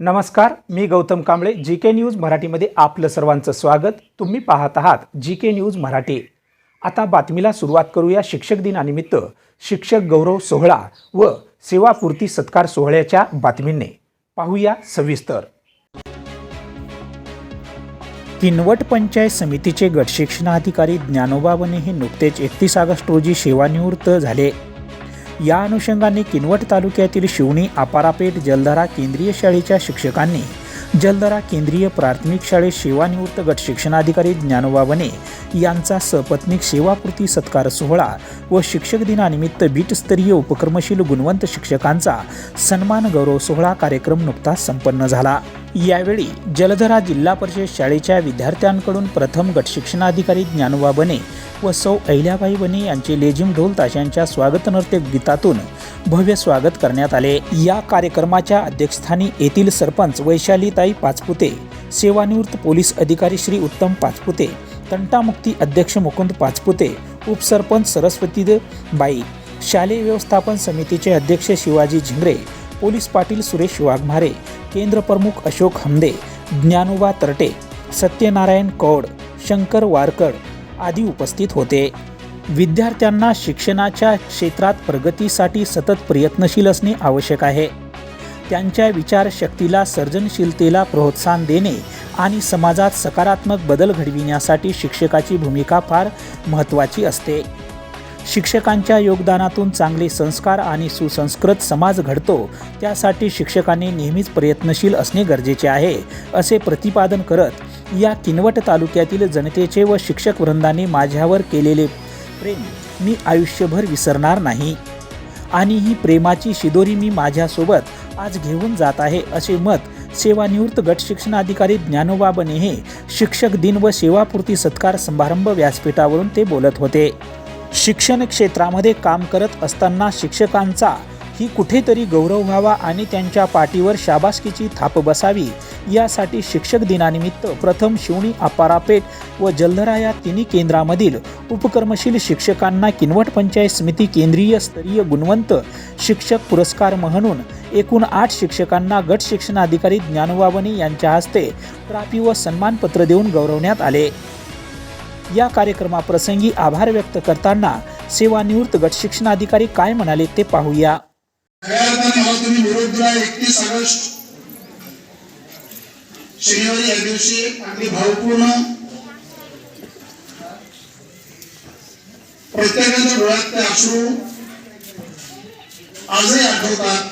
नमस्कार मी Gautam Kamble G K News मराठीमध्ये आपलं सर्वांचं स्वागत. तुम्ही पाहत आहात जी के न्यूज मराठी. आता बातमीला सुरुवात करूया शिक्षक दिनानिमित्त. शिक्षक गौरव सोहळा व सेवापूर्ती सत्कार सोहळ्याच्या बातमीने. पाहूया सविस्तर. किनवट पंचायत समितीचे गटशिक्षणाधिकारी ज्ञानोबा हे नुकतेच एकतीस ऑगस्ट रोजी सेवानिवृत्त झाले. या अनुषंगाने किनवट तालुक्यातील शिवणी आपारापेठ जलधरा केंद्रीय शाळेच्या शिक्षकांनी जलधरा केंद्रीय प्राथमिक शाळेत सेवानिवृत्त गट शिक्षणाधिकारी ज्ञानोबा वने यांचा सपत्निक सेवापूर्ती सत्कार सोहळा व शिक्षक दिनानिमित्त बीटस्तरीय उपक्रमशील गुणवंत शिक्षकांचा सन्मान गौरव सोहळा कार्यक्रम नुकताच संपन्न झाला. यावेळी जलधरा जिल्हा परिषद शाळेच्या विद्यार्थ्यांकडून प्रथम गट शिक्षणाधिकारी ज्ञानोबा बने व सौ अहिल्याबाई बने यांचे लेझिम ढोल ताशांच्या स्वागत नृत्य गीतातून भव्य स्वागत करण्यात आले. या कार्यक्रमाच्या अध्यक्षस्थानी येथील सरपंच वैशालीताई पाचपुते सेवानिवृत्त पोलीस अधिकारी श्री उत्तम पाचपुते तंटामुक्ती अध्यक्ष मुकुंद पाचपुते उपसरपंच सरस्वती बाई शालेय व्यवस्थापन समितीचे अध्यक्ष शिवाजी झिंगरे पोलीस पाटील सुरेश वाघमारे केंद्र प्रमुख अशोक हमदे ज्ञानोबा तरटे सत्यनारायण कौड शंकर वारकड आदी उपस्थित होते. विद्यार्थ्यांना शिक्षणाच्या क्षेत्रात प्रगतीसाठी सतत प्रयत्नशील असणे आवश्यक आहे. त्यांच्या विचारशक्तीला सर्जनशीलतेला प्रोत्साहन देणे आणि समाजात सकारात्मक बदल घडविण्यासाठी शिक्षकाची भूमिका फार महत्त्वाची असते. शिक्षकांच्या योगदानातून चांगले संस्कार आणि सुसंस्कृत समाज घडतो त्यासाठी शिक्षकांनी नेहमीच प्रयत्नशील असणे गरजेचे आहे असे प्रतिपादन करत या किनवट तालुक्यातील जनतेचे व शिक्षक वृंदाने माझ्यावर केलेले प्रेम मी आयुष्यभर विसरणार नाही. आणि ही प्रेमाची शिदोरी मी माझ्यासोबत आज घेऊन जात आहे असे मत सेवानिवृत्त गट शिक्षणाधिकारी ज्ञानोबा बने हे शिक्षक दिन व सेवापूर्ती सत्कार समारंभ व्यासपीठावरून ते बोलत होते. शिक्षण क्षेत्रामध्ये काम करत असताना शिक्षकांचा ही कुठेतरी गौरव व्हावा आणि त्यांच्या पाठीवर शाबासकीची थाप बसावी यासाठी शिक्षक दिनानिमित्त प्रथम शिवणी अपारापेठ व जलधरा या तिन्ही केंद्रामधील उपक्रमशील शिक्षकांना किनवट पंचायत समिती केंद्रीय स्तरीय गुणवंत शिक्षक पुरस्कार म्हणून एकूण आठ शिक्षकांना गट शिक्षणाधिकारी ज्ञानोबा यांच्या हस्ते प्रापी व सन्मानपत्र देऊन गौरवण्यात आले. या कार्यक्रमाप्रसंगी आभार व्यक्त करताना सेवानिवृत्त गट शिक्षणाधिकारी काय म्हणाले ते पाहूया. एकतीस ऑगस्ट शनिवारी या दिवशी अगदी भावपूर्ण प्रत्येकाच्या डोळ्यातले अश्रू आजही आठवतात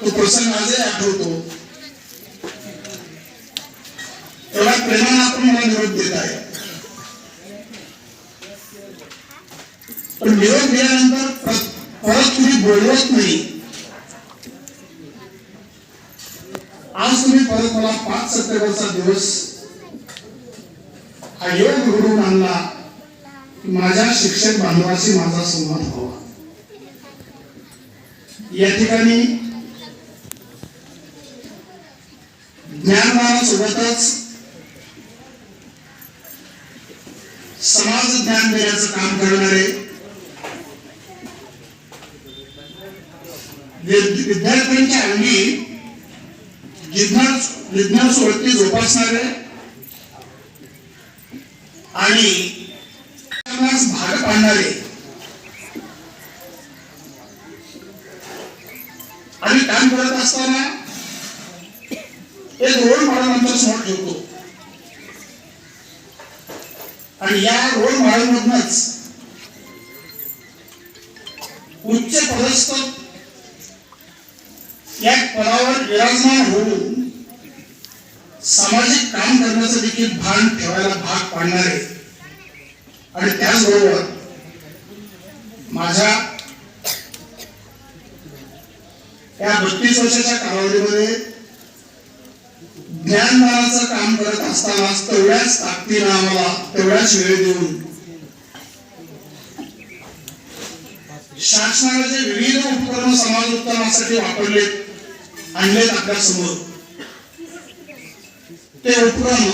तो प्रसंग आजही आठवतो. एवढा प्रेमाला आपण मला निरोप देत आहे. निरोप दिल्यानंतर परत तुम्ही बोलवत नाही. आज तुम्ही परत मला पाच सप्टेंबरचा दिवस हा योग घडवून आणला की माझ्या शिक्षक बांधवाशी माझा संवाद व्हावा. या ठिकाणी ज्ञानदानासोबतच समाज ज्ञान देण्याचं काम करणारे विद्यार्थ्यांच्या अंगी विज्ञान विज्ञान वृत्ती जोपासणारे आणि भाग पाडणारे. आणि काम करत असताना एक रोल मॉडेल नंतर समोर ठेवतो. आणि या रोल मॉडेल मधनच उच्च पदस्थ या पदावर विराजमान होऊन सामाजिक काम करण्याचं देखील भान ठेवायला भाग पाडणारे आणि त्याचबरोबर माझ्या या बत्तीस वर्षाच्या कालावधीमध्ये ज्ञानदानाचं काम करत असताना तेवढ्याच ताकदीनं आम्हाला तेवढ्याच वेळ देऊन शासनाने जे विविध उपक्रम समाज उत्तमासाठी वापरलेत आणलेलं आपल्यासमोर. ते उपक्रम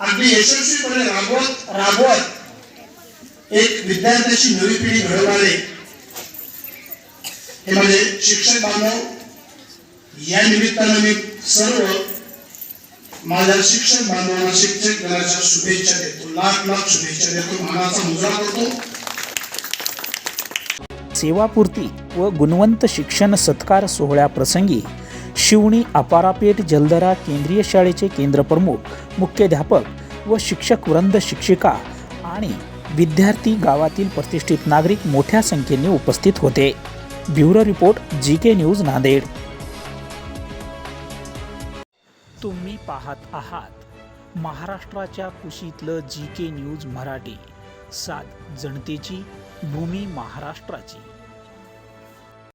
अगदी यशस्वीपणे राबवत राबवत एक विद्यार्थ्याची नवी पिढी घडवणारे हे म्हणजे शिक्षक बांधव या निमित्तानं मी सर्व माझ्या शिक्षक बांधवांना शिक्षक दिनाच्या शुभेच्छा देतो. लाख लाख शुभेच्छा देतो. मनाचा मुजरा करतो. सेवापूर्ती व गुणवंत शिक्षण सत्कार सोहळ्याप्रसंगी शिवणी अपारापेठ जलदरा केंद्रीय शाळेचे केंद्रप्रमुख मुख्याध्यापक व शिक्षक वृंद शिक्षिका आणि विद्यार्थी गावातील प्रतिष्ठित नागरिक मोठ्या संख्येने उपस्थित होते. Bureau report G K News Nanded. तुम्ही पाहत आहात महाराष्ट्राच्या कुशीतलं जी के न्यूज मराठी. सात जनतेची भूमी महाराष्ट्राची.